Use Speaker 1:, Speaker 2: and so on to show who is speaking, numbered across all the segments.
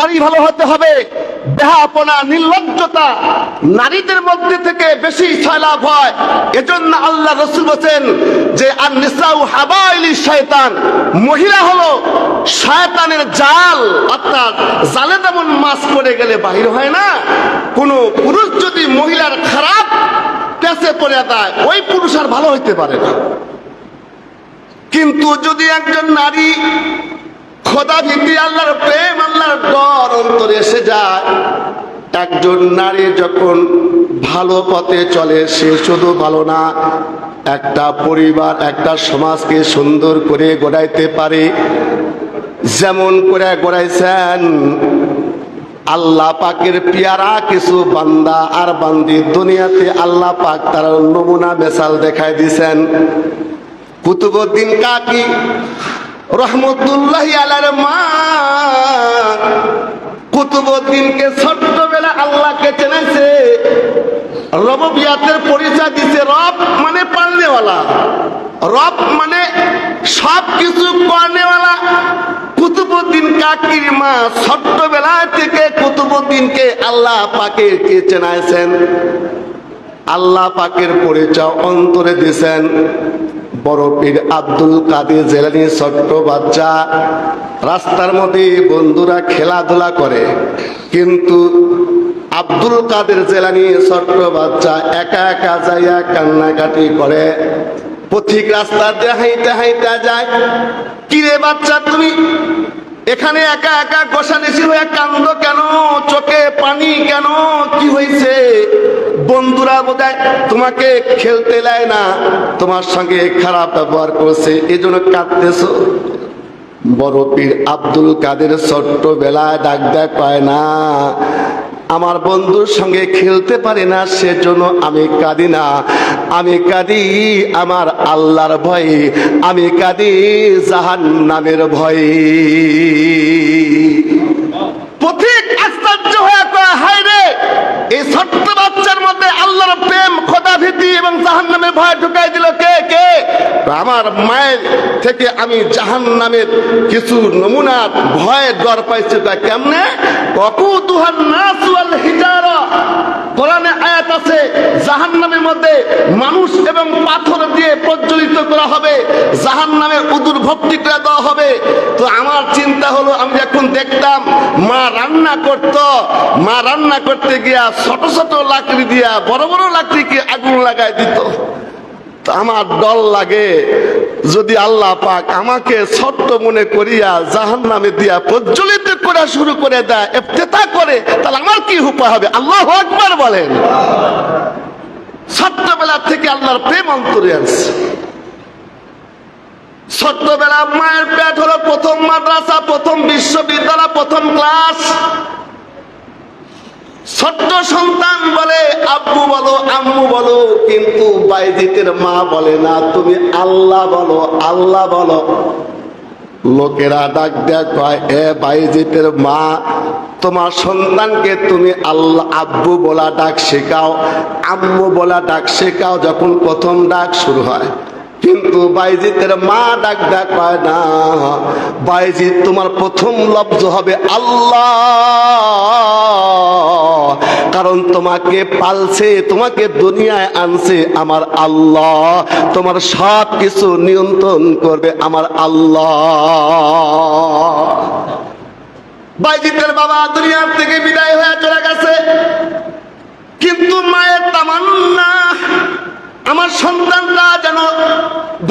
Speaker 1: নারী ভালো হতে হবে। দেহাপনা, নির্লজ্জতা নারীদের মধ্যে থেকে বেশি ছয়লাভ হয়। এজন্য আল্লাহ রসুল বলছেন যে আর নিসাউ হাবাইলি শয়তান, মহিলা হলো শয়তানের জাল। অর্থাৎ জালে যেমন মাছ পড়ে গেলে বাহির হয় না, কোনো পুরুষ যদি মহিলার খারাপ পেছে পড়ে দেয় ওই পুরুষ আর ভালো হইতে পারে না। কিন্তু যদি একজন নারী খোদা ভীতি আল্লাহর প্রেম, আল্লাহর ডর অন্তরে এসে যায়। একজন নারী যখন ভালো পথে চলে, সে শুধু ভালো না, একটা পরিবার, একটা সমাজকে সুন্দর করে গড়াইতে পারে। যেমন করে গড়াইছেন আল্লাহ পাকের পিয়ারা কিছু বান্দা আর বান্দি। দুনিয়াতে আল্লাহ পাক তার নমুনা মেসাল দেখাই দিছেন। কুতুবুদ্দিন কাকি রহমতুল্লাহ আলার মা। কুতুবুদ্দিনকে ছোট্টবেলা আল্লাহকে চেনেছে। রববিয়াতের পরিচয় দিছে, রব মানে পালনেওয়ালা। রব মানে সব কিছু করনেওয়ালা। কুতুবুদ্দিন কাকির মা ছোট্টবেলা থেকে কুতুবুদ্দিনকে আল্লাহ পাকে কে চেনাইছেন? আল্লাহ পাকের পরিচয় অন্তরে দিছেন। বড় পীর আব্দুল কাদের জেলানি ছোট্ট বাচ্চা। রাস্তার মধ্যে বন্ধুরা খেলাধুলা করে। কিন্তু আব্দুল কাদের জেলানি ছোট্ট বাচ্চা একা একা যাইয়া কান্নাকাটি করে। পথিক রাস্তা দিয়ে হাইতে হাইতে যায়, কিরে বাচ্চা তুমি? এখানে একা একা গোসানিসি হয়ে কান্দ কেন? চোখে পানি কেন? কি হয়েছে? বন্ধুরা বোধহয় তোমাকে খেলতে দেয় না। তোমার সঙ্গে খারাপ ব্যবহার করছে এই জন্য কাঁদতেছ। বড় পীর আব্দুল কাদের ছোট্ট ছোট্টবেলায় ডাক পায় না। আমার বন্ধুর সঙ্গে খেলতে পারি না, সেজন্য আমি কাঁদি না। আমি কাঁদি আমার আল্লাহর ভয়ে, আমি কাঁদি জাহান নামের ভয়ে। পথিক আশ্চর্য হয়ে কয়, হায় রে! এই ছোট্ট বাচ্চার মধ্যে আল্লাহর প্রেম খোদা ভীতি এবং জাহান নামে ভয় ঢুকাই দিল কে? আমার মায়ের থেকে আমি জাহান নামের কিছু নমুনা ভয়ের ডর পাইছি কয় কেমনে? তুহার নাস ওয়াল হিজারা। কোরআনে আয়াত আছে জাহান নামের মধ্যে মানুষ এবং পাথর দিয়ে প্রজ্বলিত করা হবে জাহান নামে উদুর ভক্তি করে দেওয়া হবে। তো আমার চিন্তা হলো, আমি যখন দেখতাম মা রান্না করত, মা রান্না করতে গিয়া ছোট ছোট লাকড়ি দিয়া বড় বড় লাকড়িকে আগুন লাগাই দিত। তো আমার ডর লাগে। যদি আল্লাহ পাক আমাকে ছোট্ট মনে করিয়া জাহান নামে দিয়া প্রজ্বলিত করা শুরু করে দেয় এফতেতা করে, তাহলে আমার কি উপায় হবে? আল্লাহ একবার বলেন। ছোট্টবেলা থেকে আল্লাহর প্রেম অন্তরে আছে। ছোট্টবেলা মায়ের পেট হলো প্রথম মাদ্রাসা, প্রথম বিশ্ববিদ্যালয়, প্রথম ক্লাস। ছোট্ট সন্তান বলে, আব্বু বলো, আম্মু বলো, কিন্তু বাইজিতের মা বলে না, তুমি আল্লাহ বলো আল্লাহ বলো। লোকেরা ডাক দেয়া এ বাইজিতের মা, তোমার সন্তানকে তুমি আল্লাহ, আব্বু বলা ডাক শেখাও, আম্মু বলা ডাক শেখাও যখন প্রথম ডাক শুরু হয়। কিন্তু বাইজিতের মা ডাক ডাক পায় না বাইজিৎ তোমার প্রথম লব্জ হবে আল্লাহ। কারণ তোমাকে পালছে, তোমাকে দুনিয়ায় আনছে আমার আল্লাহ। তোমার সব কিছু নিয়ন্ত্রণ করবে আমার আল্লাহ। বাইজিতের বাবা দুনিয়ার থেকে বিদায় হয়ে চলে গেছে। কিন্তু মায়ের তামান্না আমার সন্তানরা যেন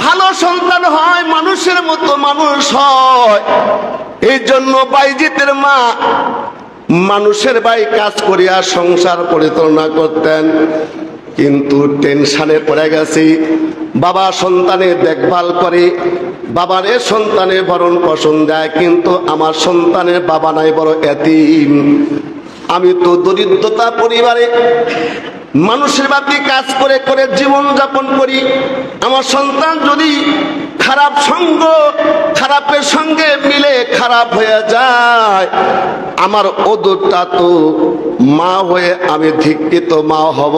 Speaker 1: ভালো সন্তান হয়, মানুষের মতো মানুষ হয়। এই জন্য বাইজিতের মা মানুষের বাই কাজ করিয়া সংসার পরিচালনা করতেন। কিন্তু টেনশনে পড়ে গেছি। বাবা সন্তানের দেখভাল করে, বাবার এ সন্তানের ভরণ পোষণ দেয়, কিন্তু আমার সন্তানের বাবা নাই, বড় এতিম। আমি তো দরিদ্রতা পরিবারে মানুষের বাতি কাজ করে করে জীবন যাপন করি। আমার সন্তান যদি খারাপ সঙ্গ, খারাপের সঙ্গে মিলে খারাপ হয়ে যায়, আমার ওদরটা তো মা হয়ে আমি ধিক্ষিত মা হব,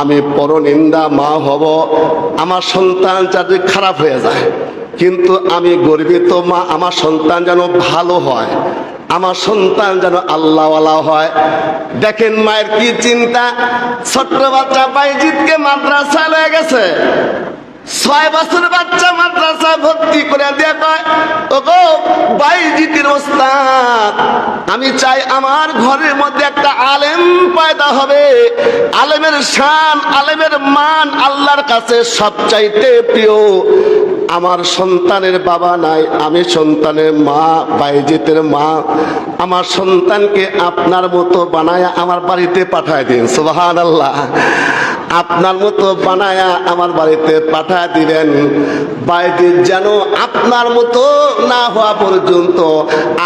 Speaker 1: আমি পরনিন্দা মা হব। আমার সন্তান যাতে খারাপ হয়ে যায়, কিন্তু আমি গর্বিত মা, আমার সন্তান যেন ভালো হয়। আমার সন্তান যেন আল্লাহওয়ালা হয়। দেখেন মায়ের কি চিন্তা? ছোট্ট বাচ্চা বাইজিৎকে মাদ্রাসা লয়ে গেছে। ছয় বছর বাচ্চা মাদ্রাসা ভর্তি করে দেয়া কয়, ওগো বাইজিতের ওস্তাদ, আমি চাই আমার ঘরের মধ্যে একটা আলেম পয়দা হবে। আলেমের শান, আলেমের মান আল্লাহর কাছে সবচাইতে প্রিয়। আমার সন্তানের বাবা নাই, আমি সন্তানের মা, বাইজিতের মা। আমার সন্তানকে আপনার মতো বানায় আমার বাড়িতে পাঠায় দিন সুবাহান আল্লাহ আপনার মতো বানায়া আমার বাড়িতে পাঠায় দিবেন। বাইরে যেন আপনার মতো না হওয়া পর্যন্ত,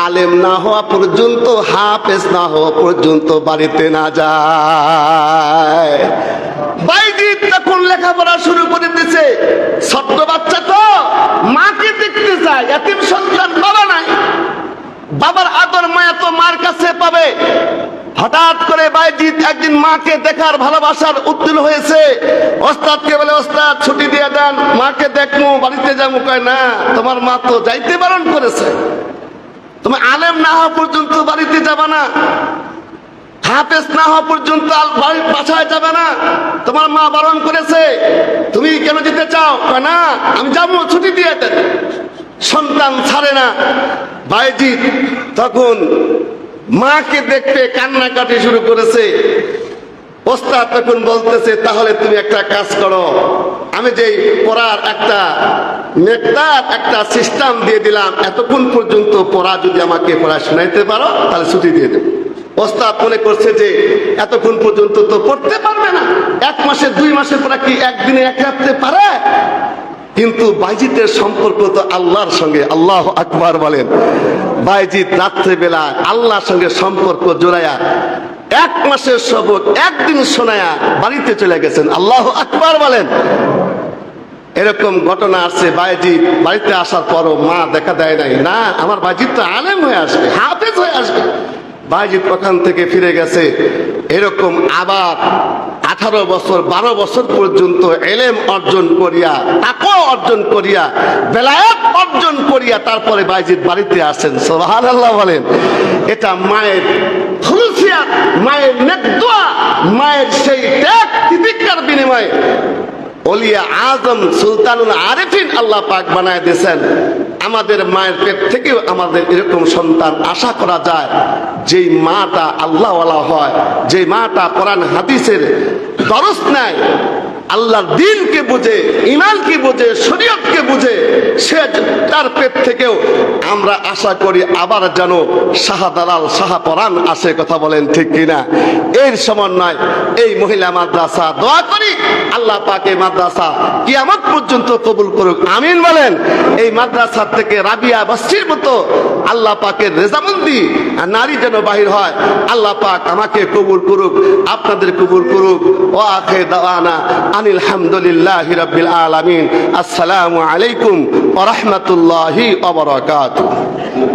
Speaker 1: আলেম না হওয়া পর্যন্ত, হাফেজ না হওয়া পর্যন্ত বাড়িতে না যায়। বাইজিৎ তখন লেখাপড়া শুরু করে দিছে ছোট্ট বাচ্চা তো মাকে দেখতে চায় এতিম সন্তান বাবা নাই। বাবার আদর মায়া তো মার কাছে পাবে। হঠাৎ করে বাইজিৎ একদিন মাকে দেখার ভালোবাসার উত্তীর্ণ হয়েছে। ওস্তাদকে বলে, ওস্তাদ, ছুটি দিয়ে দেন। মাকে দেখমু, বাড়িতে যাব কয়, না, তোমার মা তো যাইতে বারণ করেছে। তুমি আলেম না হওয়া পর্যন্ত বাড়িতে যাবে না। হাফেজ না হওয়া পর্যন্ত বাড়ির বাসায় যাবে না। তোমার মা বারণ করেছে। তুমি কেন যেতে চাও? কয়, না, আমি যাব, ছুটি দিয়ে দেন। সন্তান ছাড়ে না। বাইজিৎ তখন মাকে দেখতে কান্নাকাটি শুরু করেছে। ওস্তাদ তখন বলতেছে, তাহলে তুমি একটা কাজ করো। আমি যে পড়ার একটা নেকটার একটা সিস্টেম দিয়ে দিলাম, এতক্ষণ পর্যন্ত পড়া যদি আমাকে পড়া শোনাইতে পারো, তাহলে ছুটি দিয়ে দেবো। ওস্তাদ মনে করছে যে, এতক্ষণ পর্যন্ত তো পড়তে পারবে না। এক মাসে, দুই মাসের পড়া কি একদিনে এক রাখতে পারে? কিন্তু বাইজিতের সম্পর্ক তো আল্লাহর সঙ্গে, আল্লাহ আকবার বলেন। বাইজিৎ রাত্রেবেলা আল্লাহর সঙ্গে সম্পর্ক জোড়ায়া, এক মাসের সবক একদিন শোনায়া বাড়িতে চলে গেছেন। আল্লাহ আকবার বলেন। এরকম ঘটনা আসছে বাইজিৎ বাড়িতে আসার পরও মা দেখা দেয় নাই। না, আমার বাইজিৎ তো আলেম হয়ে আসবে, হাফেজ হয়ে আসবে। বাইজিৎ ওখান থেকে ফিরে গেছে। এরকম আবার আঠারো বছর, বারো বছর পর্যন্ত এলেম অর্জন করিয়া তাকেও অর্জন করিয়া, বেলায়াত অর্জন করিয়া তারপরে বাইজিৎ বাড়িতে আসেন। সোহান আল্লাহ বলেন, এটা মায়ের খুলসিয়াত মায়ের নেকদোয়া, মায়ের সেই ত্যাগ তিতিকার বিনিময়ে অলিয়া আজম সুলতানুল আরেফিন আল্লাহ পাক বানায় দিয়েছেন। আমাদের মায়ের পেট থেকেও আমাদের এরকম সন্তান আশা করা যায়। যেই মাটা আল্লাহওয়ালা হয়, যেই মাটা কোরআন হাদিসের দরস নেয় আল্লাহর দিনকে বুঝে ইমানকে বুঝে শরীয়তকে বুঝে সে তার পেট থেকেও আমরা আশা করি আবার যেন শাহাদালাল শাহাপরান আসে কথা বলেন ঠিক কিনা? এর সমন্বয় এই মহিলা মাদ্রাসা। দোয়া করি আল্লাহ পাকে মাদ্রাসা কিয়ামত পর্যন্ত কবুল করুক, আমিন বলেন। এই মাদ্রাসা থেকে রাবিয়া বস্তির মতো আল্লাহ পাকের রেজামন্দি আর নারী যেন বাহির হয়, আল্লাহ পাক আমাকে কবুল করুক, আপনাদের কবুল করুক। ও আখে দাওয়ানা আনিল হামদুলিল্লাহ রাব্বিল আলামিন। আসসালামু আলাইকুম রাহমাতুল্লাহি El río